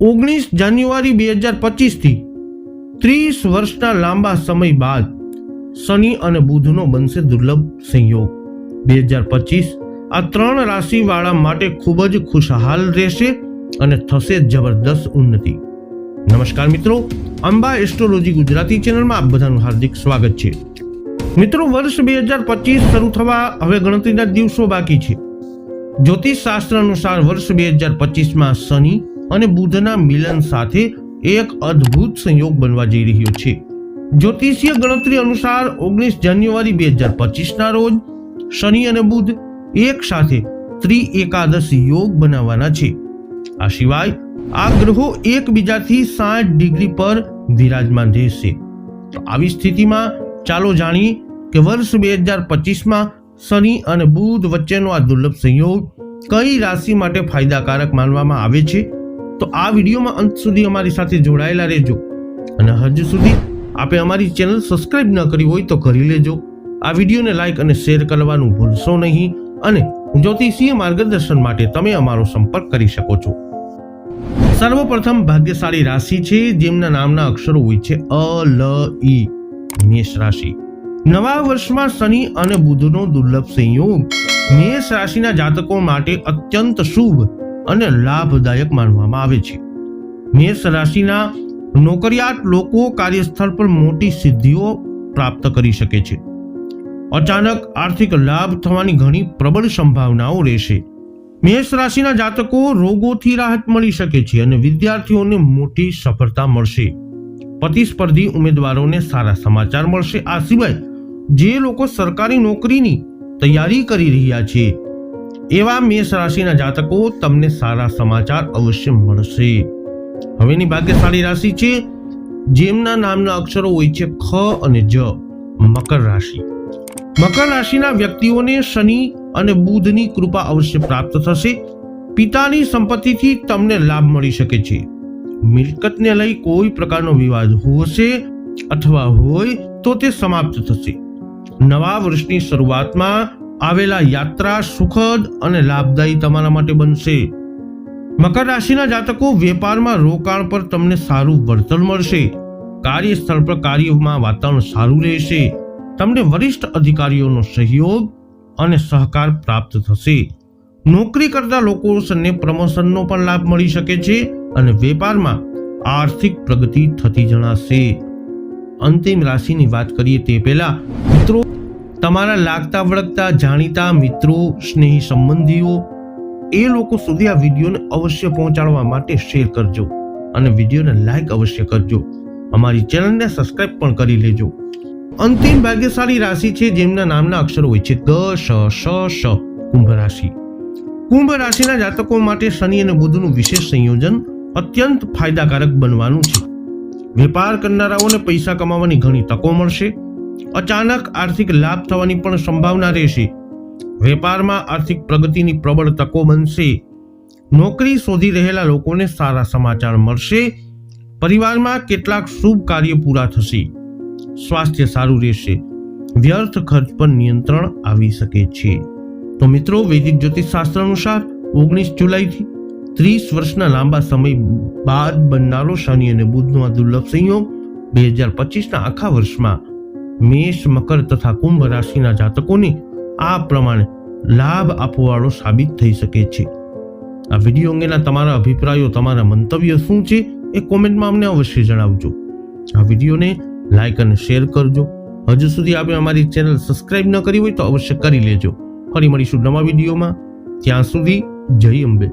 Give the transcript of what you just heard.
ઓગણીસ જાન્યુઆરી બે હજાર પચીસથી ત્રીસ વર્ષના લાંબા સમય બાદ શનિ અને બુધનો બનશે દુર્લભ સંયોગ. બે હજાર પચીસ આ ત્રણ રાશિવાળા માટે ખૂબ જ ખુશહાલ રહેશે અને થશે જબરદસ્ત ઉન્નતિ. નમસ્કાર મિત્રો, અંબા એસ્ટ્રોલોજી ગુજરાતી ચેનલમાં આપ બધાનું હાર્દિક સ્વાગત છે. મિત્રો, વર્ષ બે હજાર પચીસ શરૂ થવા હવે ગણતરીના દિવસો બાકી છે. જ્યોતિષ શાસ્ત્ર અનુસાર વર્ષ બે હજાર પચીસમાં શનિ અને બુધના મિલન સાથે એક અદ્ભુત સંયોગ બનવા જઈ રહ્યો છે. જ્યોતિષીય ગણતરી અનુસાર ઓગણીસ જાન્યુઆરી બે હજાર પચીસના રોજ શનિ અને બુધ એક સાથે ત્રિ એકાદશ યોગ બનાવવાના છે. આ સિવાય આ ગ્રહો એકબીજાથી સાઠ ડિગ્રી પર વિરાજમાન રહેશે. તો આવી સ્થિતિમાં ચાલો જાણીએ કે વર્ષ બે હજાર પચીસમાં શનિ અને બુધ વચ્ચેનો આ દુર્લભ સંયોગ કઈ રાશિ માટે ફાયદાકારક માનવામાં આવે છે? તો આ વિડીયોમાં અંત સુધી અમારી સાથે જોડાયેલા રહેજો. અને હજુ સુધી આપે અમારી ચેનલ સબસ્ક્રાઇબ ન કરી હોય તો કરી લેજો. આ વિડીયોને લાઈક અને શેર કરવાનું ભૂલશો નહીં. અને જ્યોતિષીય માર્ગદર્શન માટે તમે અમારો સંપર્ક કરી શકો છો. સર્વપ્રથમ ભાગ્યશાળી રાશિ છે, જેમના નામના અક્ષરો હોય છે અ, લ ઈ મેષ રાશિ. નવા વર્ષમાં શનિ અને બુધનો દુર્લભ સંયોગ. મેષ રાશિના જાતકો માટે અત્યંત શુભ. અને લાભદાયક માનવામાં આવે છે. મેષ રાશિના નોકરિયાત લોકો કાર્યસ્થળ પર મોટી સિદ્ધિઓ પ્રાપ્ત કરી શકે છે. અચાનક આર્થિક લાભ થવાની ઘણી પ્રબળ સંભાવનાઓ રહેશે. મેષ રાશિના જાતકો રોગોથી રાહત મળી શકે છે અને વિદ્યાર્થીઓને મોટી સફળતા મળશે. પ્રતિસ્પર્ધી ઉમેદવારોને સારા સમાચાર મળશે. આ સિવાય જે લોકો સરકારી નોકરીની તૈયારી કરી રહ્યા છે એવા મેષ રાશિના જાતકો તમને સારા સમાચાર અવશ્ય મળશે. હવેની ભાગ્યશાળી રાશિ છે, જેમના નામના અક્ષરો હોય છે ખ અને જ, મકર રાશિ. મકર રાશિના વ્યક્તિઓને શનિ અને બુધની કૃપા અવશ્ય પ્રાપ્ત થશે. પિતાની સંપત્તિથી તમને લાભ મળી શકે છે. મિલકતને લઈ કોઈ પ્રકારનો વિવાદ હશે અથવા હોય તો તે સમાપ્ત થશે. નવા વર્ષની શરૂઆતમાં આવેલા યાત્રા સુખદ અને લાભદાયી તમારા માટે બનશે. મકર રાશિના જાતકો વેપારમાં રોકાણ પર તમને સારું વળતર મળશે. કાર્યસ્થળ પર કાર્યમાં વાતાવરણ સારું રહેશે. તમને વરિષ્ઠ અધિકારીઓનો સહયોગ અને સહકાર પ્રાપ્ત થશે. નોકરી કરતા લોકોને પ્રમોશનનો પણ લાભ મળી શકે છે અને વેપારમાં આર્થિક પ્રગતિ થતી જણાશે. અંતિમ રાશિની વાત કરીએ તે પહેલા મિત્રો તમારા લાગતા વળગતા જાણીતા મિત્રો, સ્નેહી સંબંધીઓ, એ લોકો સુધી આ વિડીયોને અવશ્ય પહોંચાડવા માટે શેર કરજો અને વિડીયોને લાઈક અવશ્ય કરજો. અમારી ચેનલને સબસ્ક્રાઇબ પણ કરી લેજો. અંતિમ ભાગ્યશાળી રાશિ છે જેમના નામના અક્ષરો હોય છે ગ, શ શ શ, કુંભ રાશિ. કુંભ રાશિના જાતકો માટે શનિ અને બુધનું વિશેષ સંયોજન અત્યંત ફાયદાકારક બનવાનું છે. વેપાર કરનારાઓને પૈસા કમાવાની ઘણી તકો મળશે. અચાનક આર્થિક લાભ થવાની પણ સંભાવના રહેશે. વેપારમાં આર્થિક પ્રગતિની પ્રબળ તકો બનશે. નોકરી શોધી રહેલા લોકોને સારા સમાચાર મળશે. પરિવારમાં કેટલાક શુભ કાર્ય પૂરા થશે. સ્વાસ્થ્ય સારું રહેશે. વ્યર્થ ખર્ચ પર નિયંત્રણ આવી શકે છે. તો મિત્રો, વૈદિક જ્યોતિષ શાસ્ત્ર અનુસાર ઓગણીસ જુલાઈથી ત્રીસ વર્ષના લાંબા સમય બાદ બનનારો શનિ અને બુધનો આ દુર્લભ સંયોગ બે હજાર પચીસના આખા વર્ષમાં મેષ, મકર તથા કુંભ રાશિના જાતકોને આ પ્રમાણે લાભ આપવાળો સાબિત થઈ શકે છે. આ વીડિયો અંગેના તમારા અભિપ્રાયો, તમારા મંતવ્યો શું છે એ કોમેન્ટમાં અમને અવશ્ય જણાવજો. આ વિડીયોને લાઈક અને શેર કરજો. હજુ સુધી આપણે અમારી ચેનલ સબસ્ક્રાઇબ ન કરી હોય તો અવશ્ય કરી લેજો. ફરી મળીશું નવા વિડીયોમાં. ત્યાં સુધી જય અંબે.